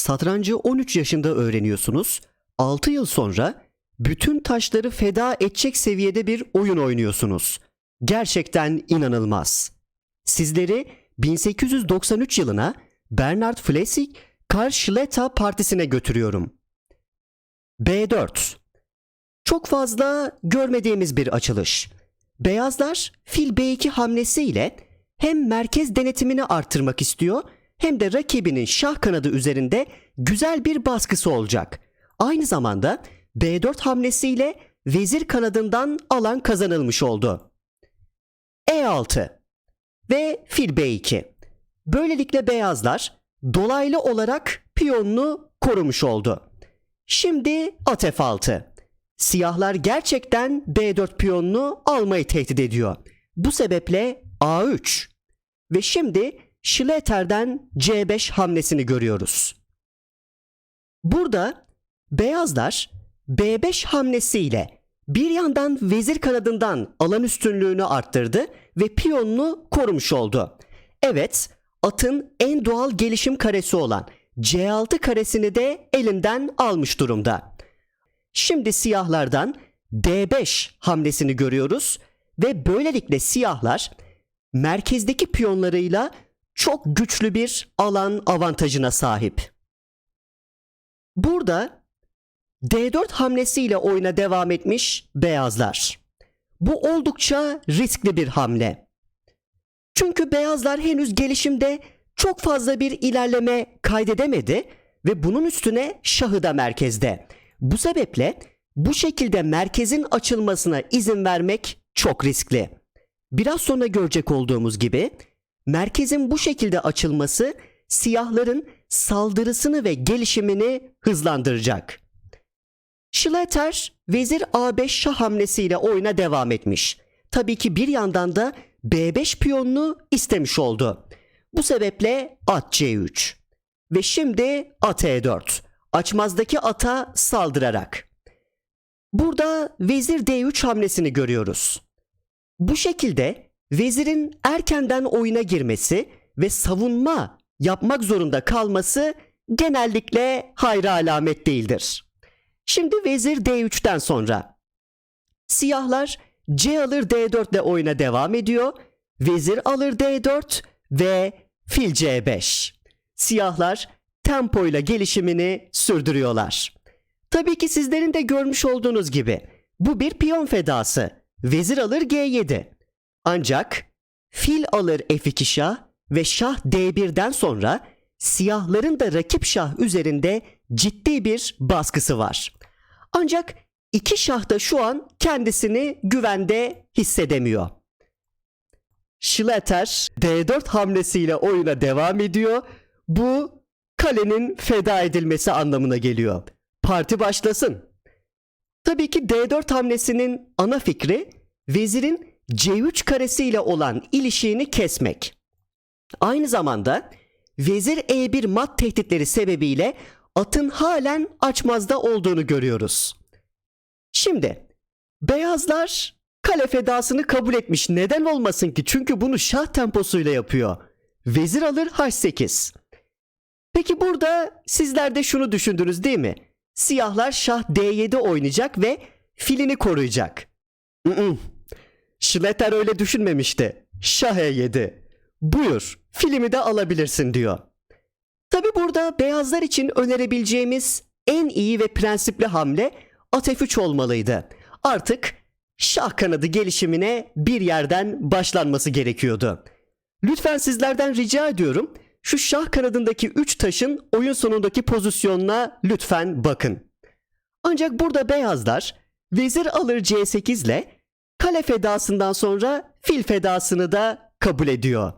Satrancı 13 yaşında öğreniyorsunuz. 6 yıl sonra bütün taşları feda edecek seviyede bir oyun oynuyorsunuz. Gerçekten inanılmaz. Sizleri 1893 yılına Bernard Flessig Karl partisine götürüyorum. B4 Çok fazla görmediğimiz bir açılış. Beyazlar fil B2 hamlesiyle hem merkez denetimini arttırmak istiyor hem de rakibinin şah kanadı üzerinde güzel bir baskısı olacak. Aynı zamanda B4 hamlesiyle vezir kanadından alan kazanılmış oldu. E6 ve fil B2. Böylelikle beyazlar dolaylı olarak piyonunu korumuş oldu. Şimdi at F6. Siyahlar gerçekten B4 piyonunu almayı tehdit ediyor. Bu sebeple A3 ve şimdi Schletter'den C5 hamlesini görüyoruz. Burada beyazlar B5 hamlesiyle bir yandan vezir kanadından alan üstünlüğünü arttırdı ve piyonunu korumuş oldu. Evet, atın en doğal gelişim karesi olan C6 karesini de elinden almış durumda. Şimdi siyahlardan D5 hamlesini görüyoruz ve böylelikle siyahlar merkezdeki piyonlarıyla çok güçlü bir alan avantajına sahip. Burada D4 hamlesiyle oyuna devam etmiş beyazlar. Bu oldukça riskli bir hamle. Çünkü beyazlar henüz gelişimde çok fazla bir ilerleme kaydedemedi ve bunun üstüne şahı da merkezde. Bu sebeple bu şekilde merkezin açılmasına izin vermek çok riskli. Biraz sonra görecek olduğumuz gibi merkezin bu şekilde açılması siyahların saldırısını ve gelişimini hızlandıracak. Schletter vezir A5 şah hamlesiyle oyuna devam etmiş. Tabii ki bir yandan da B5 piyonunu istemiş oldu. Bu sebeple at C3 ve şimdi at E4 açmazdaki ata saldırarak. Burada vezir D3 hamlesini görüyoruz. Bu şekilde vezirin erkenden oyuna girmesi ve savunma yapmak zorunda kalması genellikle hayra alamet değildir. Şimdi vezir D3'ten sonra siyahlar C alır D4 ile oyuna devam ediyor. Vezir alır D4 ve fil C5. Siyahlar tempoyla gelişimini sürdürüyorlar. Tabii ki sizlerin de görmüş olduğunuz gibi bu bir piyon fedası. Vezir alır G7. Ancak fil alır F2 şah ve şah D1'den sonra siyahların da rakip şah üzerinde ciddi bir baskısı var. Ancak iki şah da şu an kendisini güvende hissedemiyor. Schletter D4 hamlesiyle oyuna devam ediyor. Bu kalenin feda edilmesi anlamına geliyor. Parti başlasın. Tabii ki D4 hamlesinin ana fikri vezirin C3 karesiyle olan ilişiğini kesmek. Aynı zamanda vezir E1 mat tehditleri sebebiyle atın halen açmazda olduğunu görüyoruz. Şimdi beyazlar kale fedasını kabul etmiş. Neden olmasın ki? Çünkü bunu şah temposuyla yapıyor. Vezir alır H8. Peki burada sizler de şunu düşündünüz değil mi? Siyahlar şah D7 oynayacak ve filini koruyacak. Schletter öyle düşünmemişti. Şah E7. Buyur, filmi de alabilirsin diyor. Tabi burada beyazlar için önerebileceğimiz en iyi ve prensipli hamle at F3 olmalıydı. Artık şah kanadı gelişimine bir yerden başlanması gerekiyordu. Lütfen sizlerden rica ediyorum şu şah kanadındaki 3 taşın oyun sonundaki pozisyonuna lütfen bakın. Ancak burada beyazlar vezir alır C8 ile kale fedasından sonra fil fedasını da kabul ediyor.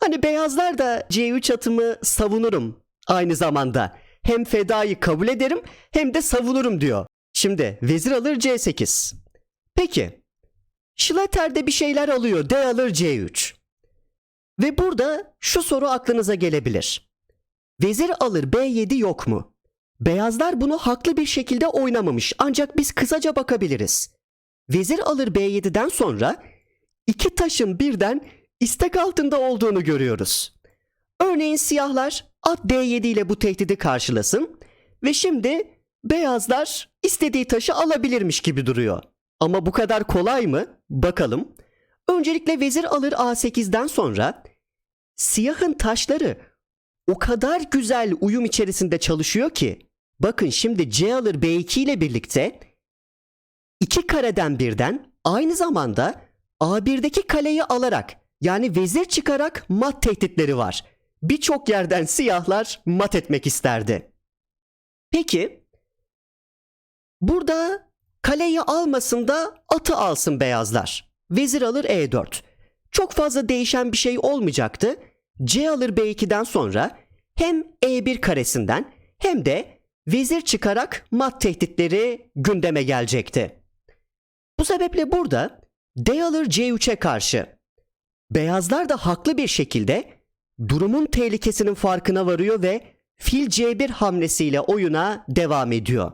Hani beyazlar da C3 atımı savunurum aynı zamanda. Hem fedayı kabul ederim hem de savunurum diyor. Şimdi vezir alır C8. Peki. Schletter'de bir şeyler alıyor. D alır C3. Ve burada şu soru aklınıza gelebilir. Vezir alır B7 yok mu? Beyazlar bunu haklı bir şekilde oynamamış ancak biz kısaca bakabiliriz. Vezir alır B7'den sonra iki taşın birden istek altında olduğunu görüyoruz. Örneğin siyahlar at D7 ile bu tehdidi karşılasın ve şimdi beyazlar istediği taşı alabilirmiş gibi duruyor. Ama bu kadar kolay mı? Bakalım. Öncelikle vezir alır A8'den sonra siyahın taşları o kadar güzel uyum içerisinde çalışıyor ki bakın şimdi C alır B2 ile birlikte iki kareden birden aynı zamanda A1'deki kaleyi alarak yani vezir çıkarak mat tehditleri var. Birçok yerden siyahlar mat etmek isterdi. Peki burada kaleyi almasın da atı alsın beyazlar. Vezir alır E4. Çok fazla değişen bir şey olmayacaktı. C alır B2'den sonra hem E1 karesinden hem de vezir çıkarak mat tehditleri gündeme gelecekti. Bu sebeple burada D alır C3'e karşı beyazlar da haklı bir şekilde durumun tehlikesinin farkına varıyor ve fil C1 hamlesiyle oyuna devam ediyor.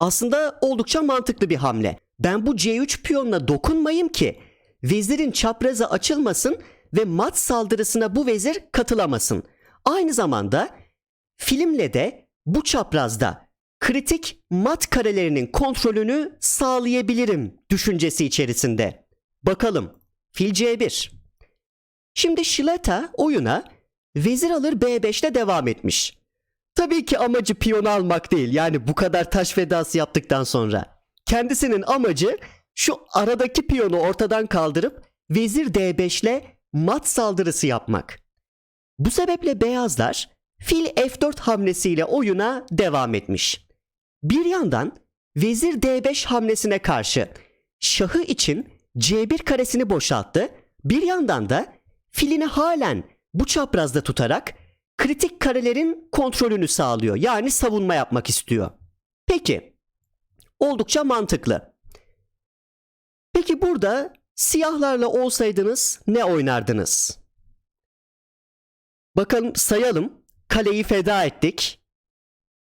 Aslında oldukça mantıklı bir hamle. Ben bu C3 piyonuna dokunmayayım ki vezirin çaprazı açılmasın ve mat saldırısına bu vezir katılamasın. Aynı zamanda filmle de bu çaprazda kritik mat karelerinin kontrolünü sağlayabilirim düşüncesi içerisinde. Bakalım. Fil C1. Şimdi Şileta oyuna vezir alır B5'te devam etmiş. Tabii ki amacı piyon almak değil. Yani bu kadar taş fedası yaptıktan sonra. Kendisinin amacı şu aradaki piyonu ortadan kaldırıp vezir D5 ile mat saldırısı yapmak. Bu sebeple beyazlar fil F4 hamlesiyle oyuna devam etmiş. Bir yandan vezir D5 hamlesine karşı şahı için C1 karesini boşalttı. Bir yandan da filini halen bu çaprazda tutarak kritik karelerin kontrolünü sağlıyor. Yani savunma yapmak istiyor. Peki. Oldukça mantıklı. Peki burada siyahlarla olsaydınız ne oynardınız? Bakalım sayalım. Kaleyi feda ettik.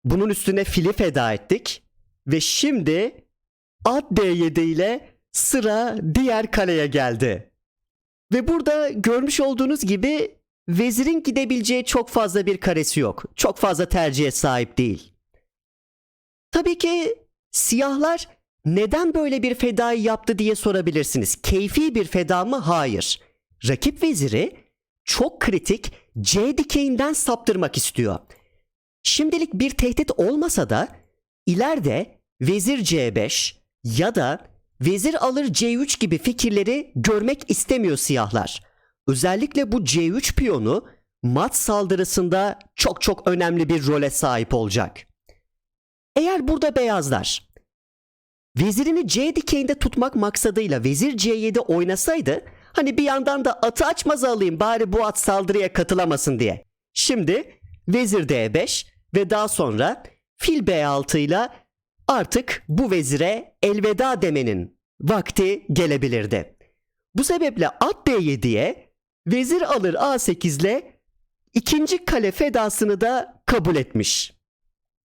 Bunun üstüne fili feda ettik. Ve şimdi at D7 ile sıra diğer kaleye geldi. Ve burada görmüş olduğunuz gibi vezirin gidebileceği çok fazla bir karesi yok. Çok fazla tercihe sahip değil. Tabii ki siyahlar neden böyle bir fedayı yaptı diye sorabilirsiniz. Keyfi bir feda mı? Hayır. Rakip veziri çok kritik C dikeyinden saptırmak istiyor. Şimdilik bir tehdit olmasa da ileride vezir C5 ya da vezir alır C3 gibi fikirleri görmek istemiyor siyahlar. Özellikle bu C3 piyonu mat saldırısında çok çok önemli bir role sahip olacak. Eğer burada beyazlar vezirini C dikeyinde tutmak maksadıyla vezir C7 oynasaydı hani bir yandan da atı açmaz alayım bari bu at saldırıya katılamasın diye. Şimdi vezir D5 ve daha sonra fil B6 ile artık bu vezire elveda demenin vakti gelebilirdi. Bu sebeple at D7'ye vezir alır A8 ile ikinci kale fedasını da kabul etmiş.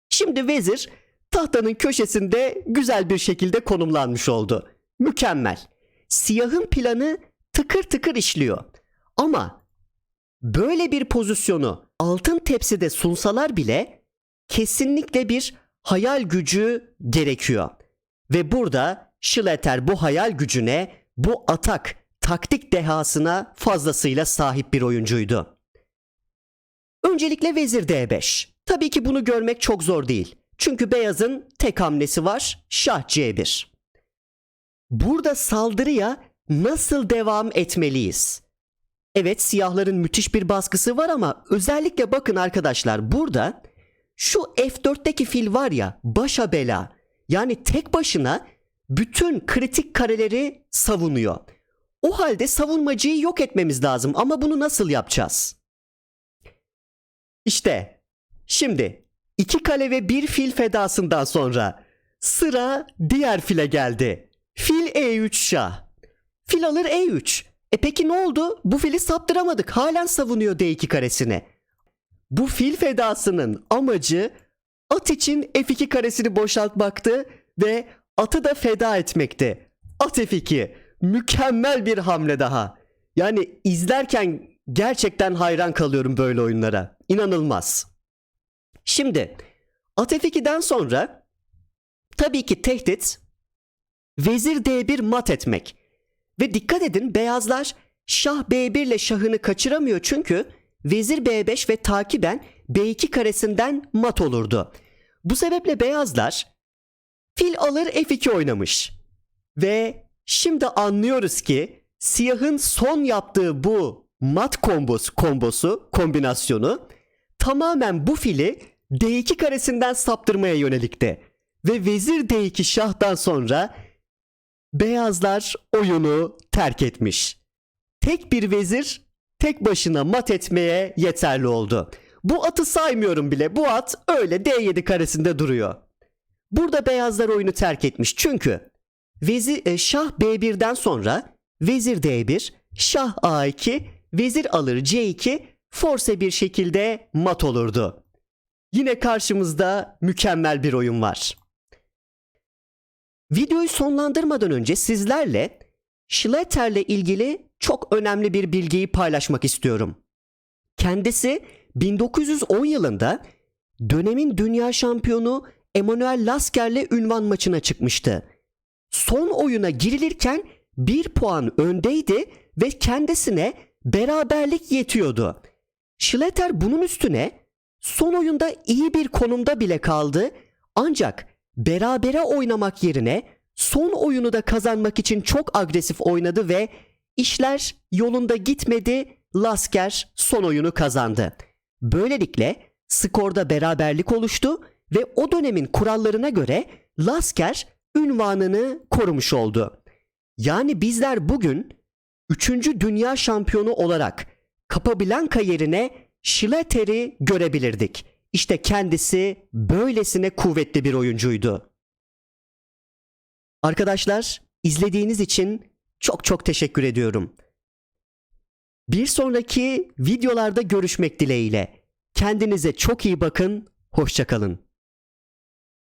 Şimdi vezir tahtanın köşesinde güzel bir şekilde konumlanmış oldu. Mükemmel. Siyahın planı tıkır tıkır işliyor. Ama böyle bir pozisyonu altın tepside sunsalar bile kesinlikle bir hayal gücü gerekiyor. Ve burada Schleter bu hayal gücüne, bu atak, taktik dehasına fazlasıyla sahip bir oyuncuydu. Öncelikle vezir D5. Tabii ki bunu görmek çok zor değil. Çünkü beyazın tek hamlesi var, şah C1. Burada saldırıya nasıl devam etmeliyiz? Evet siyahların müthiş bir baskısı var ama özellikle bakın arkadaşlar burada şu F4'teki fil var ya başa bela. Yani tek başına bütün kritik kareleri savunuyor. O halde savunmacıyı yok etmemiz lazım ama bunu nasıl yapacağız? İşte şimdi iki kale ve bir fil fedasından sonra sıra diğer file geldi. Fil E3 şah. Fil alır E3. E peki ne oldu? Bu fili saptıramadık. Halen savunuyor D2 karesini. Bu fil fedasının amacı at için F2 karesini boşaltmaktı ve atı da feda etmekti. At F2 mükemmel bir hamle daha. Yani izlerken Gerçekten hayran kalıyorum böyle oyunlara. İnanılmaz. Şimdi at F2'den sonra tabii ki tehdit vezir D1 mat etmek. Ve dikkat edin beyazlar şah B1 ile şahını kaçıramıyor çünkü vezir B5 ve takiben B2 karesinden mat olurdu. Bu sebeple beyazlar fil alır F2 oynamış. Ve şimdi anlıyoruz ki siyahın son yaptığı bu mat kombosu, kombosu kombinasyonu tamamen bu fili D2 karesinden saptırmaya yönelikti. Ve vezir D2 şahtan sonra beyazlar oyunu terk etmiş. Tek bir vezir tek başına mat etmeye yeterli oldu. Bu atı saymıyorum bile. Bu at öyle D7 karesinde duruyor. Burada beyazlar oyunu terk etmiş. Çünkü vezir e, şah B1'den sonra vezir D1, şah A2, vezir alır C2 force bir şekilde mat olurdu. Yine karşımızda mükemmel bir oyun var. Videoyu sonlandırmadan önce sizlerle Schlotter'le ilgili çok önemli bir bilgiyi paylaşmak istiyorum. Kendisi 1910 yılında dönemin dünya şampiyonu Emanuel Lasker'le ünvan maçına çıkmıştı. Son oyuna girilirken bir puan öndeydi ve kendisine beraberlik yetiyordu. Schletter bunun üstüne son oyunda iyi bir konumda bile kaldı ancak berabere oynamak yerine son oyunu da kazanmak için çok agresif oynadı ve işler yolunda gitmedi. Lasker son oyunu kazandı. Böylelikle skorda beraberlik oluştu ve o dönemin kurallarına göre Lasker ünvanını korumuş oldu. Yani bizler bugün 3. dünya şampiyonu olarak Capablanca yerine Schletter'i görebilirdik. İşte kendisi böylesine kuvvetli bir oyuncuydu. Arkadaşlar izlediğiniz için çok çok teşekkür ediyorum. Bir sonraki videolarda görüşmek dileğiyle. Kendinize çok iyi bakın, hoşçakalın.